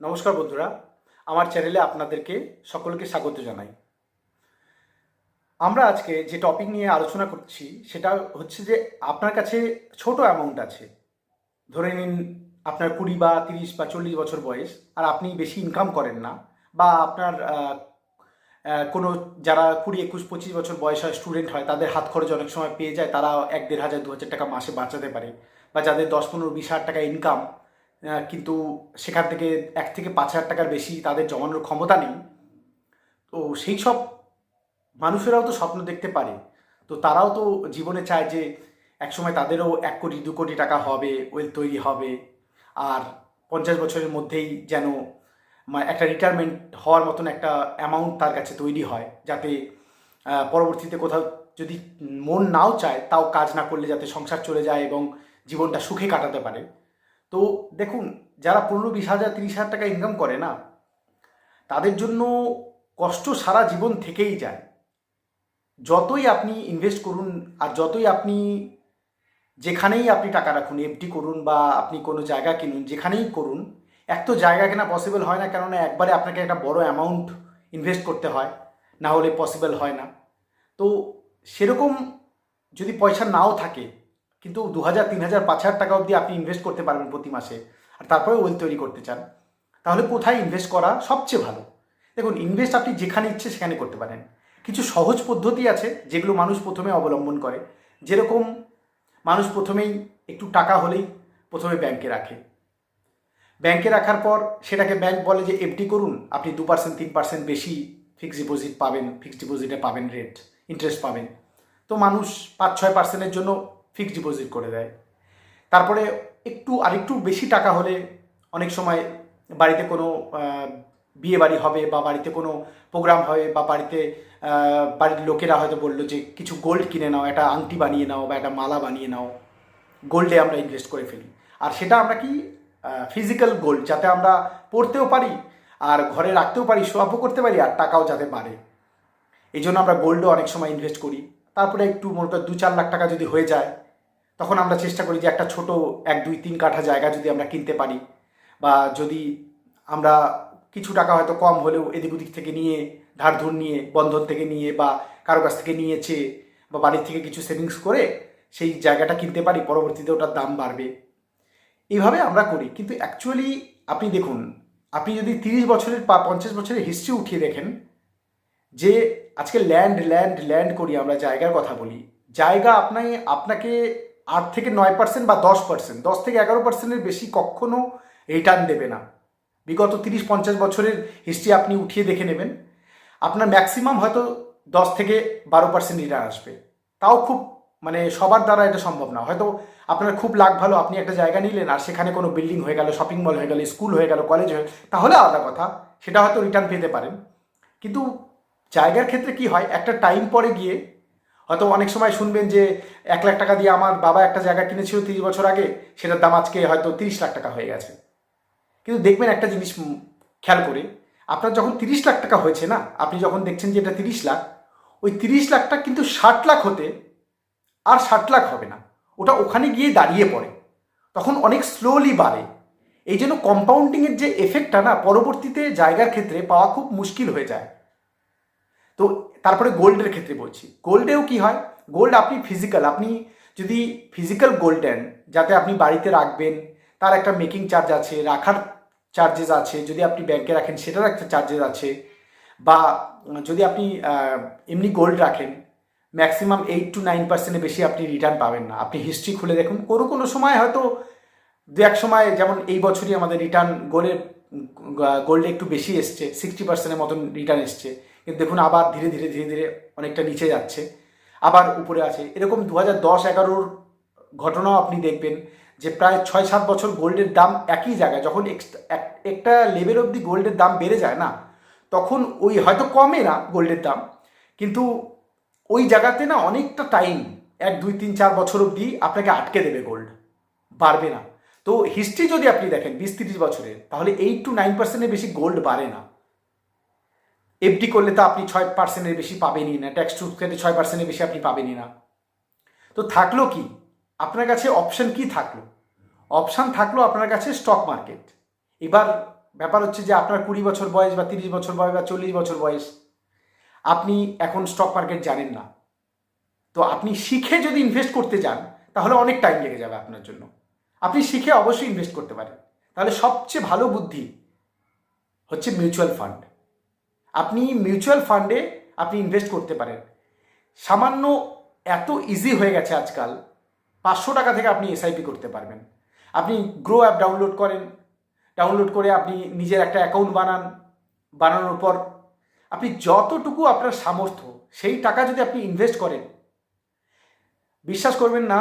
নমস্কার বন্ধুরা, আমার চ্যানেলে আপনাদেরকে সকলকে স্বাগত জানাই। আমরা আজকে যে টপিক নিয়ে আলোচনা করছি, সেটা হচ্ছে যে আপনার কাছে ছোট অ্যামাউন্ট আছে। ধরে নিন আপনার কুড়ি বা তিরিশ বা চল্লিশ বছর বয়স, আর আপনি বেশি ইনকাম করেন না, বা আপনার কোনো যারা কুড়ি, একুশ, পঁচিশ বছর বয়স হয় স্টুডেন্ট হয়, তাদের হাত খরচ অনেক সময় পেয়ে যায় তারা এক, দেড় হাজার, দু হাজার টাকা মাসে বাঁচাতে পারে, বা যাদের দশ, পনেরো, বিশ হাজার টাকা ইনকাম কিন্তু সেখান থেকে এক থেকে পাঁচ হাজার টাকার বেশি তাদের জমানোর ক্ষমতা নেই। তো সেই সব মানুষেরাও তো স্বপ্ন দেখতে পারে। তো তারাও তো জীবনে চায় যে একসময় তাদেরও এক কোটি, দু কোটি টাকা হবে, ওয়েল তৈরি হবে। আর পঞ্চাশ বছরের মধ্যেই যেন একটা রিটায়ারমেন্ট হওয়ার মতন একটা অ্যামাউন্ট তার কাছে তৈরি হয়, যাতে পরবর্তীতে কোথাও যদি মন নাও চায়, তাও কাজ না করলে যাতে সংসার চলে যায় এবং জীবনটা সুখে কাটাতে পারে। তো দেখুন, যারা পনেরো বিশ হাজার, তিরিশ হাজার টাকা ইনকাম করে না, তাদের জন্য কষ্ট সারা জীবন থেকেই যায়। যতই আপনি ইনভেস্ট করুন আর যতই আপনি যেখানেই আপনি টাকা রাখুন এফডি করুন বা আপনি কোনো জায়গা কিনুন, যেখানেই করুন, এক তো জায়গা কেনা পসিবল হয় না, কেননা একবারে আপনাকে একটা বড় অ্যামাউন্ট ইনভেস্ট করতে হয়, না হলে পসিবল হয় না। তো সেরকম যদি পয়সা নাও থাকে কিন্তু দু হাজার তিন হাজার পাঁচ হাজার টাকা অবধি আপনি ইনভেস্ট করতে পারবেন প্রতি মাসে। আর তারপরে ওয়েল তৈরি করতে চান। তাহলে কোথায় ইনভেস্ট করা সবচেয়ে ভালো? দেখুন ইনভেস্ট আপনি যেখানে ইচ্ছে সেখানে করতে পারেন। কিছু সহজ পদ্ধতি আছে যেগুলো মানুষ প্রথমে অবলম্বন করে। যেরকম মানুষ প্রথমেই একটু টাকা হলেই প্রথমে ব্যাংকে রাখে। ব্যাংকে রাখার পর সেটাকে ব্যাংক বলে যে এফডি করুন, আপনি দু পার্সেন্ট তিন পার্সেন্ট বেশি ফিক্সড ডিপোজিট পাবেন ফিক্সড ডিপোজিটে পাবেন রেট ইন্টারেস্ট পাবেন। তো মানুষ পাঁচ, ছয় পার্সেন্টের জন্য ফিক্সড ডিপোজিট করে দেয়। তারপরে একটু, আরেকটু বেশি টাকা হলে অনেক সময় বাড়িতে কোনো বিয়ে বাড়ি হবে বা বাড়িতে কোনো প্রোগ্রাম হবে বা বাড়িতে বাড়ির লোকেরা হয়তো বলল যে, কিছু গোল্ড কিনে নাও, একটা আংটি বানিয়ে নাও বা একটা মালা বানিয়ে নাও। গোল্ডে আমরা ইনভেস্ট করে ফেলি। আর সেটা আমরা কি ফিজিক্যাল গোল্ড যাতে আমরা পড়তেও পারি আর ঘরে রাখতেও পারি সোয়াপও করতে পারি আর টাকাও যাতে বাড়ে। এই জন্য আমরা গোল্ডও অনেক সময় ইনভেস্ট করি। তারপরে একটু মনে কর দু চার লাখ টাকা যদি হয়ে যায় তখন আমরা চেষ্টা করি যে একটা ছোট এক, দুই, তিন কাঠা জায়গা যদি আমরা কিনতে পারি বা যদি আমরা কিছু টাকা হয়তো কম হলেও এদিক ওদিক থেকে নিয়ে ধার ধুর নিয়ে, বন্ধন থেকে নিয়ে বা কারও কাছ থেকে নিয়েছে বা বাড়ির থেকে কিছু সেভিংস করে সেই জায়গাটা কিনতে পারি, পরবর্তীতে ওটার দাম বাড়বে। এইভাবে আমরা করি। কিন্তু অ্যাকচুয়ালি আপনি দেখুন, আপনি যদি তিরিশ বছরের বা পঞ্চাশ বছরের হিস্ট্রি উঠিয়ে দেখেন, যে আজকে ল্যান্ড ল্যান্ড ল্যান্ড করি আমরা, জায়গার কথা বলি, জায়গা আপনাই, আপনাকে আট থেকে নয় পার্সেন্ট বা দশ পার্সেন্ট দশ থেকে এগারো পার্সেন্টের বেশি কখনো রিটার্ন দেবে না। বিগত তিরিশ পঞ্চাশ বছরের হিস্ট্রি আপনি উঠিয়ে দেখে নেবেন। আপনার ম্যাক্সিমাম হয়তো দশ থেকে বারো পার্সেন্ট রিটার্ন আসবে। তাও খুব মানে সবার দ্বারা এটা সম্ভব না। হয়তো আপনার খুব লাখ ভালো, আপনি একটা জায়গা নিলেন আর সেখানে কোনো বিল্ডিং হয়ে গেল শপিং মল হয়ে গেল স্কুল হয়ে গেল কলেজ হয়ে তাহলে আলাদা কথা। সেটা হয়তো রিটার্ন পেতে পারেন। কিন্তু জায়গার ক্ষেত্রে কি হয়? একটা টাইম পরে গিয়ে হয়তো অনেক সময় শুনবেন যে এক লাখ টাকা দিয়ে আমার বাবা একটা জায়গা কিনেছিল তিরিশ বছর আগে, সেটার দাম আজকে হয়তো তিরিশ লাখ টাকা হয়ে গেছে। কিন্তু দেখবেন একটা জিনিস খেয়াল করে, আপনার যখন তিরিশ লাখ টাকা হয়েছে না, আপনি যখন দেখছেন যে এটা তিরিশ লাখ, ওই তিরিশ লাখটা কিন্তু ষাট লাখ হতে আর ষাট লাখ হবে না। ওটা ওখানে গিয়ে দাঁড়িয়ে পড়ে। তখন অনেক স্লোলি বাড়ে। এই জন্য কম্পাউন্ডিংয়ের যে এফেক্টটা না, পরবর্তীতে জায়গার ক্ষেত্রে পাওয়া খুব মুশকিল হয়ে যায়। তো তারপরে গোল্ডের ক্ষেত্রে বলছি। গোল্ডেও কি হয়? গোল্ড আপনি ফিজিক্যাল আপনি যদি ফিজিক্যাল গোল্ড দেন যাতে আপনি বাড়িতে রাখবেন, তার একটা মেকিং চার্জ আছে, রাখার চার্জেস আছে, যদি আপনি ব্যাংকে রাখেন, সেটার একটা চার্জেস আছে, বা যদি আপনি এমনি গোল্ড রাখেন ম্যাক্সিমাম এইট টু নাইন পার্সেন্টের বেশি আপনি রিটার্ন পাবেন না। আপনি হিস্ট্রি খুলে দেখুন। কোনো কোনো সময় হয়তো দু এক সময় যেমন এই বছরই আমাদের রিটার্ন গোল্ডের গোল্ডে একটু বেশি এসছে সিক্সটি পার্সেন্টের মতন রিটার্ন এসছে। কিন্তু দেখুন আবার ধীরে ধীরে ধীরে ধীরে অনেকটা নিচে যাচ্ছে। আবার উপরে আছে। এরকম দু হাজার দশ এগারোর ঘটনাও আপনি দেখবেন যে প্রায় ছয় সাত বছর গোল্ডের দাম একই জায়গায়, যখন একটা লেভেল অবধি গোল্ডের দাম বেড়ে যায় না, তখন ওই হয়তো কমে না গোল্ডের দাম, কিন্তু ওই জায়গাতে না অনেকটা টাইম এক, দুই, তিন, চার বছর অবধি আপনাকে আটকে দেবে গোল্ড বাড়বে না। তো হিস্ট্রি যদি আপনি দেখেন বিশ, তিরিশ বছরের তাহলে এইট টু নাইন পার্সেন্টের বেশি গোল্ড বাড়ে না। এফডি করলে তো আপনি ছয় পার্সেন্টের বেশি পাবেনই না। ট্যাক্স টু ক্ষেত্রে ছয় পার্সেন্টের বেশি আপনি পাবেনই না। তো থাকল কি? আপনার কাছে অপশন কি থাকল? অপশান থাকল আপনার কাছে স্টক মার্কেট এবার ব্যাপার হচ্ছে যে আপনার কুড়ি বছর বয়স বা তিরিশ বছর বয়স বা চল্লিশ বছর বয়স, আপনি এখন স্টক মার্কেট জানেন না। তো আপনি শিখে যদি ইনভেস্ট করতে যান, তাহলে অনেক টাইম লেগে যাবে আপনার জন্য। আপনি শিখে অবশ্যই ইনভেস্ট করতে পারেন। তাহলে সবচেয়ে ভালো বুদ্ধি হচ্ছে মিউচুয়াল ফান্ড আপনি মিউচুয়াল ফান্ডে আপনি ইনভেস্ট করতে পারেন। সামান্য এত ইজি হয়ে গেছে আজকাল, পাঁচশো টাকা থেকে আপনি এসআইপি করতে পারবেন। আপনি গ্রো অ্যাপ ডাউনলোড করেন ডাউনলোড করে আপনি নিজের একটা অ্যাকাউন্ট বানান, বানানোর পর আপনি যতটুকু আপনার সামর্থ্য, সেই টাকা যদি আপনি ইনভেস্ট করেন, বিশ্বাস করবেন না,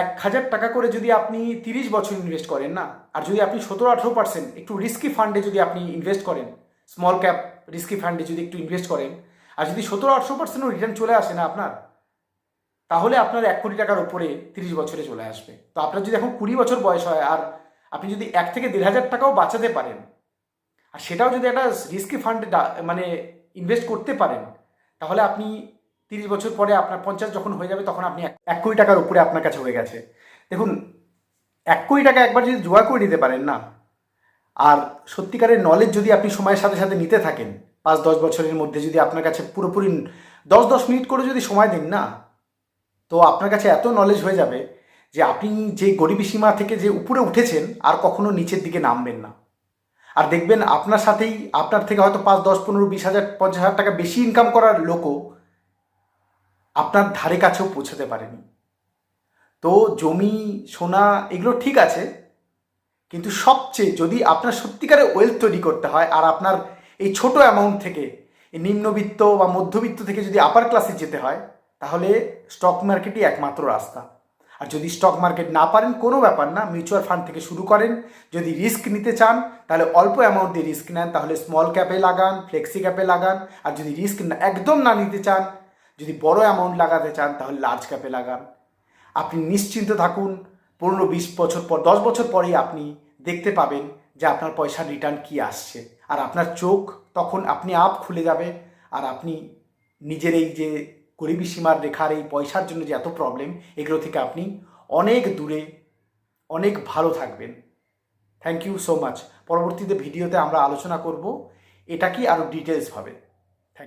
এক হাজার টাকা করে যদি আপনি তিরিশ বছর ইনভেস্ট করেন না, আর যদি আপনি সতেরো আঠেরো পার্সেন্ট একটু রিস্কি ফান্ডে যদি আপনি ইনভেস্ট করেন স্মল ক্যাপ রিস্কি ফান্ডে যদি একটু ইনভেস্ট করেন, আর যদি সতেরো আঠেরো পার্সেন্টও রিটার্ন চলে আসে না আপনার, তাহলে আপনার এক কোটি টাকার উপরে তিরিশ বছরে চলে আসবে। তো আপনার যদি এখন কুড়ি বছর বয়স হয়, আর আপনি যদি এক থেকে দেড় হাজার টাকাও বাঁচাতে পারেন, আর সেটাও যদি একটা রিস্কি ফান্ডে মানে ইনভেস্ট করতে পারেন, তাহলে আপনি তিরিশ বছর পরে আপনার পঞ্চাশ যখন হয়ে যাবে, তখন আপনি এক কোটি টাকার উপরে আপনার কাছে হয়ে গেছে। দেখুন, এক কোটি টাকা একবার যদি জোগাড় করে নিতে পারেন না আর সত্যিকারের নলেজ যদি আপনি সময়ের সাথে সাথে নিতে থাকেন, পাঁচ, দশ বছরের মধ্যে যদি আপনার কাছে পুরোপুরি দশ দশ মিনিট করে যদি সময় দিন না, তো আপনার কাছে এত নলেজ হয়ে যাবে যে আপনি যে গরিবী সীমা থেকে যে উপরে উঠেছেন, আর কখনো নিচের দিকে নামবেন না। আর দেখবেন আপনার সাথেই আপনার থেকে হয়তো পাঁচ, দশ, পনেরো, বিশ হাজার, পঞ্চাশ হাজার টাকা বেশি ইনকাম করার লোকও আপনার ধারে কাছেও পৌঁছাতে পারেনি। তো জমি, সোনা, এগুলো ঠিক আছে কিন্তু সবচেয়ে যদি আপনার সত্যিকারে ওয়েলথ তৈরি করতে হয় আর আপনার এই ছোট অ্যামাউন্ট থেকে নিম্নবিত্ত বা মধ্যবিত্ত থেকে যদি আপার ক্লাসে যেতে হয়, তাহলে স্টক মার্কেটই একমাত্র রাস্তা। আর যদি স্টক মার্কেট না পারেন, কোনো ব্যাপার না মিউচুয়াল ফান্ড থেকে শুরু করেন। যদি রিস্ক নিতে চান, তাহলে অল্প অ্যামাউন্ট দিয়ে রিস্ক নেন, তাহলে স্মল ক্যাপে লাগান ফ্লেক্সি ক্যাপে লাগান। আর যদি রিস্ক একদম না নিতে চান, যদি বড় অ্যামাউন্ট লাগাতে চান, তাহলে লার্জ ক্যাপে লাগান। আপনি নিশ্চিন্ত থাকুন পনেরো, বিশ বছর পর, দশ বছর পরেই আপনি দেখতে পাবেন যে আপনার পয়সার রিটার্ন কি আসছে। আর আপনার চোখ তখন আপনি আপ খুলে যাবে, আর আপনি নিজের এই যে গরিবী সীমার রেখার এই পয়সার জন্য যে এত প্রবলেম এগুলো থেকে আপনি অনেক দূরে, অনেক ভালো থাকবেন। থ্যাংক ইউ সো মাচ পরবর্তীতে ভিডিওতে আমরা আলোচনা করব, এটা কি আরও ডিটেলসভাবে